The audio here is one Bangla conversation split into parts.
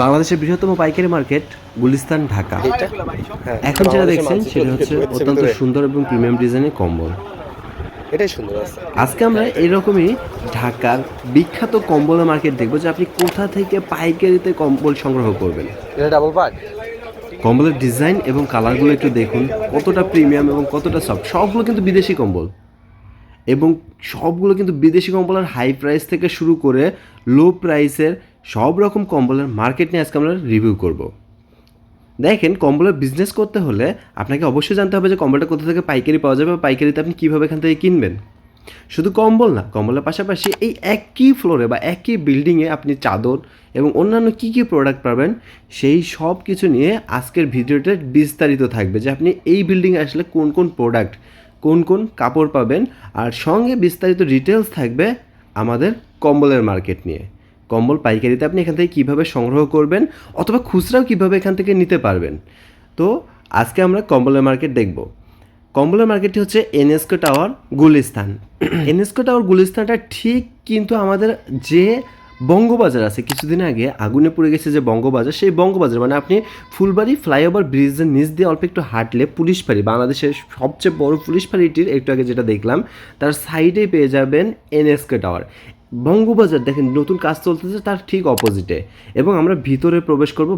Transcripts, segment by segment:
বাংলাদেশের বৃহত্তম পাইকারি মার্কেট গুলিস্তান ঢাকা। হ্যাঁ, এখন যেটা দেখছেন সেটা হচ্ছে অত্যন্ত সুন্দর এবং প্রিমিয়াম ডিজাইনের কম্বল। এটাই সুন্দর আজকে আমরা এরকমই ঢাকার বিখ্যাত কম্বলের মার্কেট দেখব যে আপনি কোথা থেকে পাইকারিতে কম্বল সংগ্রহ করবেন। এটা ডাবল পার্ট কম্বলের ডিজাইন এবং কালারগুলো একটু দেখুন কতটা প্রিমিয়াম এবং কতটা সফট। সবগুলো কিন্তু বিদেশি কম্বল। এবং সবগুলো কিন্তু বিদেশি কম্বলের হাই প্রাইস থেকে শুরু করে লো প্রাইসের সব রকম কম্বলের মার্কেট নিয়ে আজকে আমরা রিভিউ করব। দেখেন, কম্বলের বিজনেস করতে হলে আপনাকে অবশ্যই জানতে হবে যে কম্বলটা কোথা থেকে পাইকারি পাওয়া যাবে বা পাইকারিতে আপনি কীভাবে এখান থেকে কিনবেন। শুধু কম্বল না, কম্বলের পাশাপাশি এই একই ফ্লোরে বা একই বিল্ডিংয়ে আপনি চাদর এবং অন্যান্য কী কী প্রোডাক্ট পাবেন, সেই সব কিছু নিয়ে আজকের ভিডিওটা বিস্তারিত থাকবে যে আপনি এই বিল্ডিংয়ে আসলে কোন কোন প্রোডাক্ট কোন কোন কাপড় পাবেন আর সঙ্গে বিস্তারিত ডিটেলস থাকবে আমাদের কম্বলের মার্কেট নিয়ে। কম্বল, পাইকারিতে আপনি এখান থেকে কীভাবে সংগ্রহ করবেন অথবা খুচরাও কীভাবে এখান থেকে নিতে পারবেন। তো, আজকে আমরা কম্বলের মার্কেট দেখব। কম্বলের মার্কেটটি হচ্ছে এনএসকো টাওয়ার গুলিস্তান। এনএসকো টাওয়ার গুলিস্তানটা ঠিক কিন্তু আমাদের যে বঙ্গবাজার আছে, কিছুদিন আগে আগুনে পড়ে গেছে যে বঙ্গবাজার, সেই বঙ্গবাজার মানে আপনি ফুলবাড়ি ফ্লাইওভার ব্রিজের নিচ দিয়ে অল্প একটু হাঁটলে পুলিশ ফাঁড়ি, বাংলাদেশের সবচেয়ে বড় পুলিশ ফাঁড়িটির একটু আগে যেটা দেখলাম, তার সাইডেই পেয়ে যাবেন এনএসকে টাওয়ার। বঙ্গবাজার দেখেন নতুন কাজ চলতেছে, তার ঠিক অপোজিটে এবং আমরা ভিতরে প্রবেশ করব,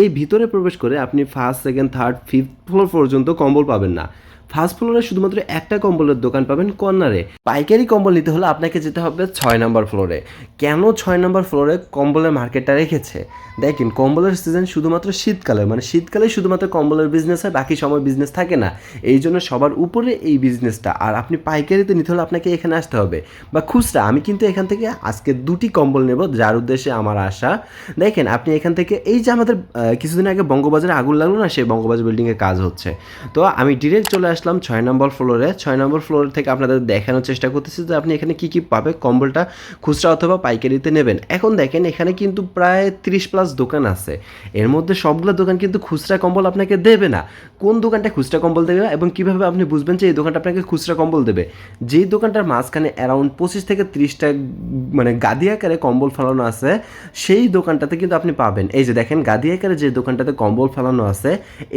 এই ভিতরে প্রবেশ করে আপনি first second third fifth floor পর্যন্ত কম্বল পাবেন না। ফার্স্ট ফ্লোরে শুধুমাত্র একটা কম্বলের দোকান পাবেন কর্নারে। পাইকারি কম্বল নিতে হলে আপনাকে যেতে হবে ছয় নম্বর ফ্লোরে। কেন ছয় নম্বর ফ্লোরে কম্বলের মার্কেটটা রেখেছে? দেখেন, কম্বলের সিজন শুধুমাত্র শীতকালে মানে শীতকালে শুধুমাত্র কম্বলের বিজনেস হয়, বাকি সময় বিজনেস থাকে না। এই জন্য সবার উপরে এই বিজনেসটা আর আপনি পাইকারিতে নিতে হলে আপনাকে এখানে আসতে হবে। বা খুচরা, আমি কিন্তু এখান থেকে আজকে দুটি কম্বল নেব, যার উদ্দেশ্যে আমার আশা। দেখেন, আপনি এখান থেকে, এই যে আমাদের কিছুদিন আগে বঙ্গবাজারে আগুন লাগল না, সেই বঙ্গবাজার বিল্ডিংয়ে কাজ হচ্ছে। তো আমি ডিরেক্ট চলে আসলাম ছয় নম্বর ফ্লোরে। ছয় নম্বর ফ্লোর থেকে আপনাদের দেখানোর চেষ্টা করতেছি যে আপনি এখানে কী কী পাবে। কম্বলটা, খুচরা অথবা পাইকারিতে নেবেন। এখন দেখেন, এখানে কিন্তু প্রায় তিরিশ প্লাস দোকান আছে। এর মধ্যে সবগুলো দোকান কিন্তু খুচরা কম্বল আপনাকে দেবে না। কোন দোকানটা খুচরা কম্বল দেবে এবং কীভাবে আপনি বুঝবেন যে এই দোকানটা আপনাকে খুচরা কম্বল দেবে? যেই দোকানটার মাঝখানে অ্যারাউন্ড পঁচিশ থেকে তিরিশটা মানে গাদি আকারে কম্বল ফেলানো আছে, সেই দোকানটাতে কিন্তু আপনি পাবেন। এই যে দেখেন, গাদি আকারে যে দোকানটাতে কম্বল ফেলানো আছে,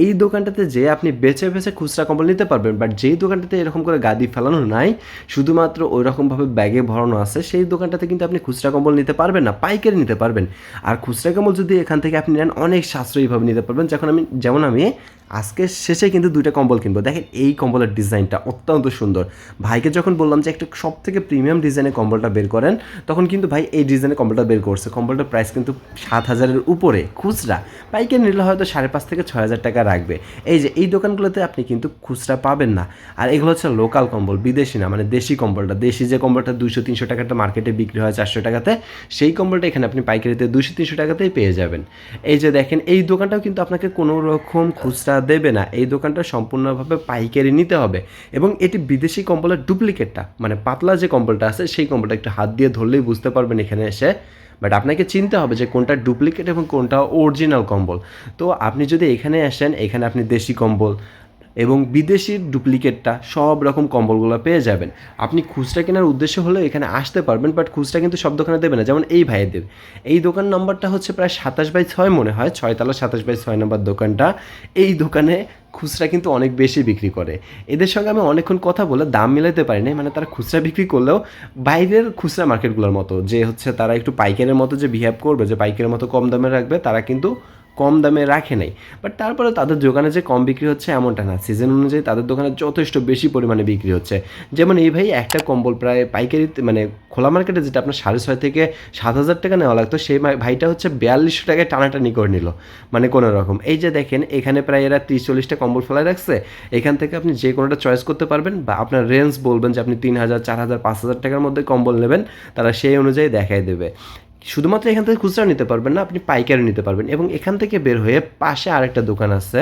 এই দোকানটাতে যে আপনি বেছে বেছে খুচরা কম্বল নিতে পারবেন বাট যেই দোকানটাতে এরকম করে গাদি ফেলানো নাই, শুধুমাত্র ওই রকমভাবে ব্যাগে ভরানো আছে, সেই দোকানটাতে কিন্তু আপনি খুচরা কম্বল নিতে পারবেন না, পাইকারি নিতে পারবেন। আর খুচরা কম্বল যদি এখান থেকে আপনি নেন, অনেক সাশ্রয়ীভাবে নিতে পারবেন। যখন আমি যেমন আমি আজকে শেষে কিন্তু দুইটা কম্বল কিনবো। দেখেন এই কম্বলের ডিজাইনটা অত্যন্ত সুন্দর। ভাইকে যখন বললাম যে একটা সব থেকে প্রিমিয়াম ডিজাইনের কম্বলটা বের করেন, তখন কিন্তু ভাই এই ডিজাইনের কম্বলটা বের করছে। কম্বলটার প্রাইস কিন্তু সাত হাজারের উপরে, খুচরা। পাইকারি নিলে হয়তো সাড়ে পাঁচ থেকে ছয় হাজার টাকা রাখবে। এই যে, এই দোকানগুলোতে আপনি কিন্তু খুচরা পাবেন না। আর এগুলো হচ্ছে লোকাল কম্বল, বিদেশি না মানে দেশি কম্বলটা। দেশি যে কম্বলটা দুশো তিনশো টাকাটা মার্কেটে বিক্রি হয় চারশো টাকাতে, সেই কম্বলটা এখানে আপনি পাইকারিতে দুশো তিনশো টাকাতেই পেয়ে যাবেন। এই যে দেখেন, এই দোকানটাও কিন্তু আপনাকে কোনো রকম খুচরা দেবে না। এই দোকানটা সম্পূর্ণভাবে পাইকারি নিতে হবে। এবং এটি বিদেশি কম্বলের ডুপ্লিকেটটা মানে পাতলা যে কম্বলটা আছে, সেই কম্বলটা একটু হাত দিয়ে ধরলেই বুঝতে পারবেন এখানে এসে। বাট আপনাকে চিনতে হবে যে কোনটা ডুপ্লিকেট এবং কোনটা অরিজিনাল কম্বল। তো আপনি যদি এখানে আসেন, এখানে আপনি দেশি কম্বল এবং বিদেশির ডুপ্লিকেটটা সব রকম কম্বলগুলো পেয়ে যাবেন। আপনি খুচরা কেনার উদ্দেশ্য হলে এখানে আসতে পারবেন বাট খুচরা কিন্তু সব দোকানে দেবে না। যেমন এই ভাইয়েদের। এই দোকান নাম্বারটা হচ্ছে প্রায় সাতাশ বাই ছয় মনে হয় ছয়তলা সাতাশ বাই ছয় নম্বর দোকানটা। এই দোকানে খুচরা কিন্তু অনেক বেশি বিক্রি করে। এদের সঙ্গে আমি অনেকক্ষণ কথা বলে দাম মিলাতে পারি না মানে তারা খুচরা বিক্রি করলেও বাইরের খুচরা মার্কেটগুলোর মতো, যে হচ্ছে তারা একটু পাইকারের মতো যে বিহেভ করবে, যে পাইকারের মতো কম দামে রাখবে, তারা কিন্তু কম দামে রাখে নাই। বাট তারপরে তাদের দোকানে যে কম বিক্রি হচ্ছে এমনটা না। সিজন অনুযায়ী তাদের দোকানে যথেষ্ট বেশি পরিমাণে বিক্রি হচ্ছে। যেমন এই ভাই একটা কম্বল প্রায় পাইকারি মানে খোলা মার্কেটে যেটা আপনার সাড়ে ছয় থেকে সাত হাজার টাকা নেওয়া লাগতো, সেই ভাইটা হচ্ছে বিয়াল্লিশশো টাকায় টানাটানি করে নিল। মানে কোনো রকম। এই যে দেখেন, এখানে প্রায় এরা তিরিশ চল্লিশটা কম্বল ফেলায় রাখছে। এখান থেকে আপনি যে কোনোটা চয়েস করতে পারবেন বা আপনার রেঞ্জ বলবেন যে আপনি তিন হাজার, চার হাজার, পাঁচ হাজার টাকার মধ্যে কম্বল নেবেন, তারা সেই অনুযায়ী দেখাই দেবে। শুধুমাত্র এখান থেকে খুচরা নিতে পারবেন না, আপনি পাইকারি নিতে পারবেন। এবং এখান থেকে বের হয়ে পাশে আরেকটা দোকান আছে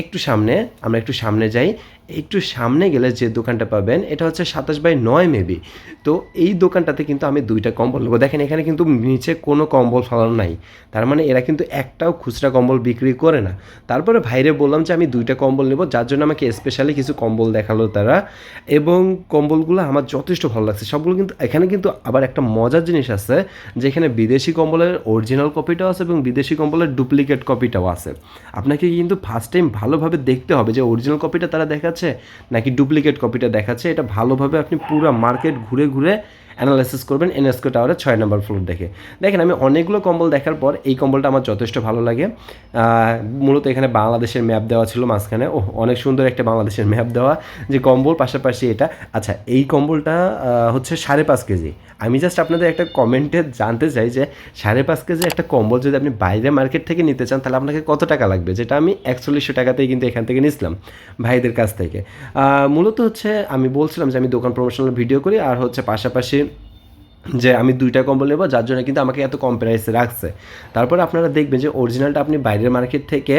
একটু সামনে, আমরা একটু সামনে যাই। একটু সামনে গেলে যে দোকানটা পাবেন, এটা হচ্ছে সাতাশ বাই নয় মেবি তো এই দোকানটাতে কিন্তু আমি দুইটা কম্বল নেব। দেখেন, এখানে কিন্তু নিচে কোনো কম্বল ফলানো নাই। তার মানে এরা কিন্তু একটাও খুচরা কম্বল বিক্রি করে না। তারপরে ভাইরে বললাম যে, আমি দুইটা কম্বল নেব, যার জন্য আমাকে স্পেশালি কিছু কম্বল দেখাল তারা। এবং কম্বলগুলো আমার যথেষ্ট ভালো লাগছে। সবগুলো কিন্তু, এখানে কিন্তু আবার একটা মজার জিনিস আছে, যেখানে বিদেশি কম্বলের অরিজিনাল কপিটাও আছে এবং বিদেশি কম্বলের ডুপ্লিকেট কপিটাও আছে। আপনাকে কিন্তু ফার্স্ট টাইম ভালোভাবে দেখতে হবে যে অরিজিনাল কপিটা তারা দেখাচ্ছে নাকি ডুপ্লিকেট কপিটা দেখাচ্ছে। এটা ভালোভাবে আপনি পুরো মার্কেট ঘুরে ঘুরে অ্যানালাইসিস করবেন এনএসকো টাওয়ারের ছয় নম্বর ফ্লোর দেখে। দেখেন, আমি অনেকগুলো কম্বল দেখার পর এই কম্বলটা আমার যথেষ্ট ভালো লাগে। মূলত এখানে বাংলাদেশের ম্যাপ দেওয়া ছিল মাঝখানে। ও অনেক সুন্দর একটা বাংলাদেশের ম্যাপ দেওয়া যে কম্বল, পাশাপাশি এটা। আচ্ছা এই কম্বলটা হচ্ছে সাড়ে পাঁচ কেজি। আমি জাস্ট আপনাদের একটা কমেন্টে জানতে চাই যে সাড়ে পাঁচ কেজি একটা কম্বল যদি আপনি বাইরে মার্কেট থেকে নিতে চান, তাহলে আপনাকে কত টাকা লাগবে? যেটা আমি একচল্লিশশো টাকাতেই কিন্তু এখান থেকে নিয়েছিলাম ভাইদের কাছ থেকে। মূলত হচ্ছে আমি বলছিলাম যে আমি দোকান প্রমোশনাল ভিডিও করি, আর হচ্ছে পাশাপাশি যে আমি দুইটা কম্বল নেব, যার জন্য কিন্তু আমাকে এত কম প্রাইসে রাখছে। তারপর আপনারা দেখবেন যে অরিজিনালটা আপনি বাইরের মার্কেট থেকে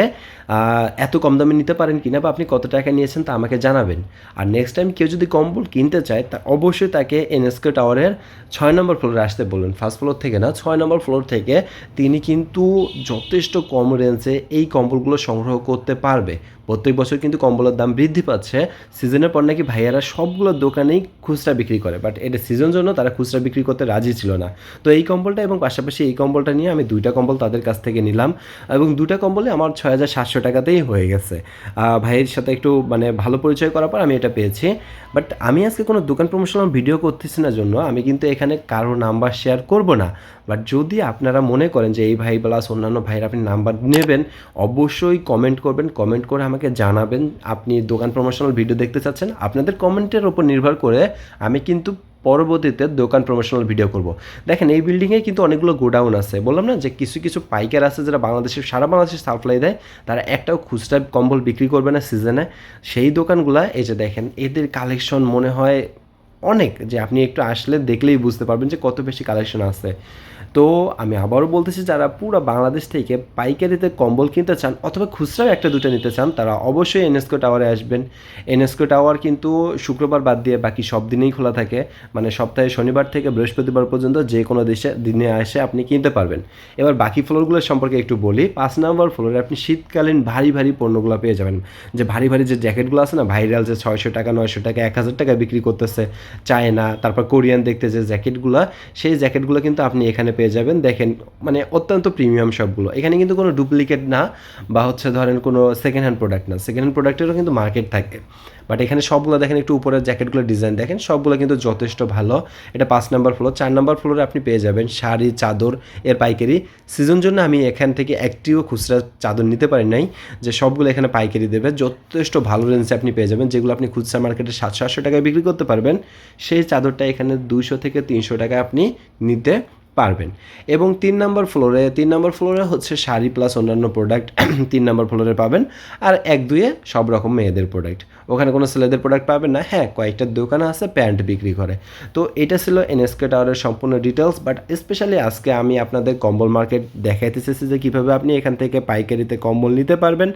এত কম দামে নিতে পারেন কিনা বা আপনি কত টাকা নিয়েছেন তা আমাকে জানাবেন। আর নেক্সট টাইম কেউ যদি কম্বল কিনতে চায়, তা অবশ্যই তাকে এনএসকে টাওয়ারের ছয় নম্বর ফ্লোরে আসতে বলুন। ফার্স্ট ফ্লোর থেকে না, ছয় নম্বর ফ্লোর থেকে তিনি কিন্তু যথেষ্ট কম রেঞ্জে এই কম্বলগুলো সংগ্রহ করতে পারবে। প্রত্যেক বছর কিন্তু কম্বলের দাম বৃদ্ধি পাচ্ছে। সিজনের পর নাকি ভাইয়ারা সবগুলো দোকানেই খুচরা বিক্রি করে। বাট এটা সিজন জন্য তারা খুচরা বিক্রি করতে রাজি ছিল না। তো এই কম্বলটা এবং পাশাপাশি এই কম্বলটা নিয়ে আমি দুইটা কম্বল তাদের কাছ থেকে নিলাম এবং দুটা কম্বলে আমার ছয় হাজার সাতশো টাকাতেই হয়ে গেছে। ভাইয়ের সাথে একটু মানে ভালো পরিচয় করার পর আমি এটা পেয়েছি। বাট আমি আজকে কোনো দোকান প্রমোশনাল ভিডিও করতেছি না জন্য আমি কিন্তু এখানে কারও নাম্বার শেয়ার করব না। বাট যদি আপনারা মনে করেন যে এই ভাই প্লাস অন্যান্য ভাইয়ের আপনি নাম্বার নেবেন, অবশ্যই কমেন্ট করবেন। কমেন্ট করে আমাকে জানাবেন। আপনি দোকান প্রমোশনাল ভিডিও দেখতে চাচ্ছেন, আপনাদের কমেন্টের ওপর নির্ভর করে আমি কিন্তু পরবর্তীতে দোকান প্রমোশনাল ভিডিও করব। দেখেন, এই বিল্ডিংয়ে কিন্তু অনেকগুলো গোডাউন আছে। বললাম না যে কিছু কিছু পাইকার আছে যারা বাংলাদেশের, সারা বাংলাদেশে সাপ্লাই দেয়, তারা একটাও খুচরা কম্বল বিক্রি করবে না সিজনে সেই দোকানগুলা, এই যে দেখেন, এদের কালেকশন মনে হয় অনেক। যে আপনি একটু আসলে দেখলেই বুঝতে পারবেন যে কত বেশি কালেকশন আছে। তো আমি আবারও বলতেছি, যারা পুরো বাংলাদেশ থেকে পাইকারিতে কম্বল কিনতে চান অথবা খুচরাও একটা দুটো নিতে চান, তারা অবশ্যই এনএসকো টাওয়ারে আসবেন। এনএসকো টাওয়ার কিন্তু শুক্রবার বাদ দিয়ে বাকি সব দিনেই খোলা থাকে। মানে সপ্তাহে শনিবার থেকে বৃহস্পতিবার পর্যন্ত যে কোনো দেশে দিনে এসে আপনি কিনতে পারবেন। এবার বাকি ফ্লোরগুলোর সম্পর্কে একটু বলি। পাঁচ নম্বর ফ্লোরে আপনি শীতকালীন ভারী ভারী পণ্যগুলো পেয়ে যাবেন। যে ভারী ভারী যে জ্যাকেটগুলো আছে না, ভাইরাল যে ছয়শো টাকা, নয়শো টাকা, এক হাজার টাকা বিক্রি করতেছে, চায়না, তারপর কোরিয়ান দেখতে যে জ্যাকেটগুলো, সেই জ্যাকেটগুলো কিন্তু আপনি এখানে পেয়ে যাবেন। দেখেন মানে অত্যন্ত প্রিমিয়াম সবগুলো। এখানে কিন্তু কোনো ডুপ্লিকেট না, বা হচ্ছে ধরেন কোনো সেকেন্ড হ্যান্ড প্রোডাক্ট না। সেকেন্ড হ্যান্ড প্রোডাক্টেরও কিন্তু মার্কেট থাকে। বাট এখানে সবগুলো দেখেন, একটু উপরের জ্যাকেটগুলো ডিজাইন দেখেন, সবগুলো কিন্তু যথেষ্ট ভালো। এটা পাঁচ নাম্বার ফ্লোর চার নাম্বার ফ্লোরে আপনি পেয়ে যাবেন শাড়ি, চাদর, এর পাইকারি। সিজন জন্য আমি এখান থেকে একটিও খুচরা চাদর নিতে পারি নাই, যে সবগুলো এখানে পাইকারি দেবে। যথেষ্ট ভালো রেঞ্জে আপনি পেয়ে যাবেন, যেগুলো আপনি খুচরা মার্কেটে সাতশো আটশো টাকায় বিক্রি করতে পারবেন। সেই চাদরটা এখানে দুইশো থেকে তিনশো টাকায় আপনি নিতে পারবেন। এবং তিন নম্বর ফ্লোরে, তিন নম্বর ফ্লোরে হচ্ছে শাড়ি প্লাস অন্যান্য প্রোডাক্ট তিন নম্বর ফ্লোরে পাবেন। আর এক দুয়ে সব রকম মেয়েদের প্রোডাক্ট ওখানে কোনো ছেলেদের প্রোডাক্ট পাবেন না। হ্যাঁ কয়েকটা দোকান আছে প্যান্ট বিক্রি করে। তো এটা ছিল এনএসকে টাওয়ারের সম্পূর্ণ ডিটেলস বাট স্পেশালি আজকে আমি আপনাদের কম্বল মার্কেট দেখাইতে চেয়েছি যে কীভাবে আপনি এখান থেকে পাইকারিতে কম্বল নিতে পারবেন।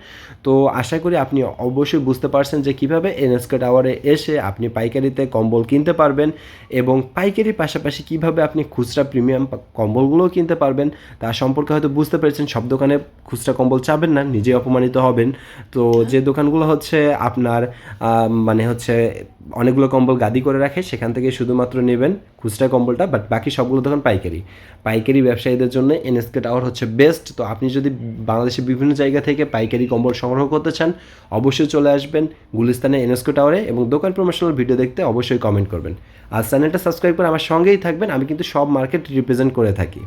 তো আশা করি আপনি অবশ্যই বুঝতে পারছেন যে কীভাবে এনএসকে টাওয়ারে এসে আপনি পাইকারিতে কম্বল কিনতে পারবেন এবং পাইকারির পাশাপাশি কীভাবে আপনি খুচরা প্রিমিয়াম কম্বলগুলোও কিনতে পারবেন। তার সম্পর্কে হয়তো বুঝতে পেরেছেন সব দোকানে খুচরা কম্বল চাবেন না নিজে অপমানিত হবেন। তো যে দোকানগুলো হচ্ছে আপনার মানে হচ্ছে অনেকগুলো কম্বল গাদি করে রাখে সেখান থেকে শুধুমাত্র নেবেন। খুচরা কম্বলটা বাট বাকি সবগুলো দোকান পাইকারি। পাইকারি ব্যবসায়ীদের জন্য এনএসকে টাওয়ার হচ্ছে বেস্ট তো আপনি যদি বাংলাদেশের বিভিন্ন জায়গা থেকে পাইকারি কম্বল সংগ্রহ করতে চান, অবশ্যই চলে আসবেন গুলিস্তানে এনএসকে টাওয়ারে এবং দোকান প্রমোশনাল ভিডিও দেখতে অবশ্যই কমেন্ট করবেন। আর চ্যানেলটা সাবস্ক্রাইব করে আমার সঙ্গেই থাকবেন। আমি কিন্তু সব মার্কেট রিপ্রেজেন্ট করে থাকি।